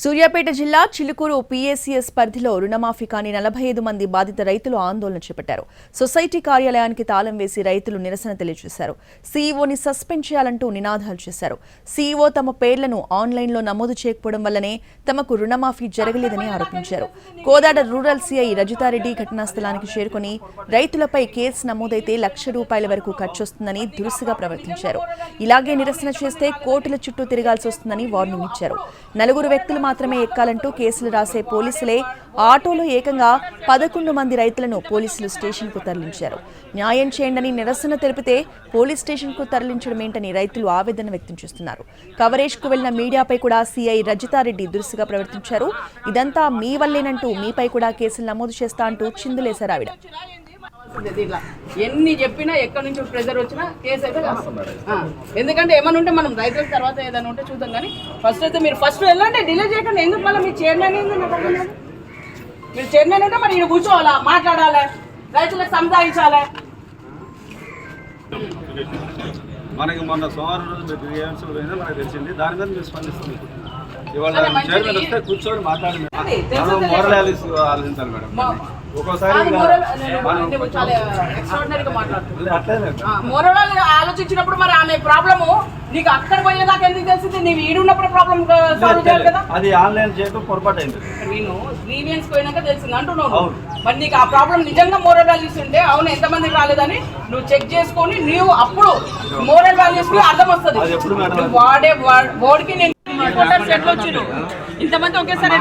సూర్యాపేట జిల్లా చిలుకూరు పీఏసీఎస్ పరిధిలో రుణమాఫీ కాని నలభై ఐదు మంది బాధిత రైతులు ఆందోళన చేపట్టారు. సొసైటీ కార్యాలయానికి తాళం వేసి రైతులు నిరసన తెలియజేశారు. సీఈఓని సస్పెండ్ చేయాలంటూ నినాదాలు చేశారు. సీఈఓ తమ పేర్లను ఆన్లైన్లో నమోదు చేయకపోవడం వల్లనే తమకు రుణమాఫీ జరగలేదని ఆరోపించారు. కోదాడ రూరల్ సీఐ రజితారెడ్డి ఘటనా స్థలానికి చేరుకుని రైతులపై కేసు నమోదైతే లక్ష రూపాయల వరకు ఖర్చొస్తుందని దురుసుగా ప్రవర్తించారు. ఇలాగే నిరసన చేస్తే కోర్టుల చుట్టూ తిరగాల్సి వస్తుందని వార్నింగ్ ఇచ్చారు. నలుగురు వ్యక్తులు మాత్రమే ఎక్కాలంటూ కేసులు రాసే పోలీసులే ఆటోలో ఏకంగా పదకొండు మంది రైతులను పోలీసులు స్టేషన్కు తరలించారు. న్యాయం చేయండని నిరసన తెలిపితే పోలీస్ స్టేషన్కు తరలించడం ఏంటని రైతులు ఆవేదన వ్యక్తం చేస్తున్నారు. కవరేజ్కు వెళ్ళిన మీడియాపై కూడా సీఐ రజితారెడ్డి దురుసుగా ప్రవర్తించారు. ఇదంతా మీ వల్లేనంటూ మీపై కూడా కేసులు నమోదు చేస్తా అంటూ చిందులేశారు ఆవిడ. ఇట్లా. ఎన్ని చెప్పినా ఎక్కడి నుంచి ప్రెజర్ వచ్చినా కేసు అయితే ఎందుకంటే ఏమైనా ఉంటే మనం రైతుల తర్వాత ఏదైనా ఉంటే చూద్దాం కానీ ఫస్ట్ అయితే మీరు ఫస్ట్ వెళ్ళండి డిలే చేయకండి ఎందుకు మళ్ళీ మీ చైర్మన్ ఏంది నాకు. మీరు చైర్మన్ అయితే మరి ఇక్కడ కూర్చోవాలా? మాట్లాడాలి? రైతులకు సంపాదించాలి మనకి మొన్న సోమవారం రోజు పోయిందో మనకు తెలిసింది. దాని మీద మీరు స్పందిస్తుంది. ఇవాళ. చైర్మన్ వస్తే కూర్చొని మాట్లాడి అదే, తెలుసు, మనం తెలుసు. మోరల్ ఆలోచి- ఆలోచించాలి మేడం. ఆలోచించినప్పుడు మరి ఆమె ప్రాబ్లము నీకు అక్కడ పోయేదాకా ఎందుకు తెలిసింది? నీవు ఈడున్నప్పుడు ప్రాబ్లం సాల్వ్ చేయాలి కదా? అది ఆన్లైన్ చేయడం పొరపాటు అయింది. నేను గ్రీవియన్స్ పోయినాక తెలిసింది అంటున్నావు అవును. మరి నీకు ఆ ప్రాబ్లం నిజంగా మోరల్ వాల్యూస్ ఉంటే అవును ఎంతమందికి రాలేదని నువ్వు చెక్ చేసుకొని నువ్వు అప్పుడు మోరల్ వాల్యూస్కి అర్థం వస్తుంది. వాడే వాడికి నేను ఎట్లా వచ్చిండు. ఇంతమంది ఒకేసారి?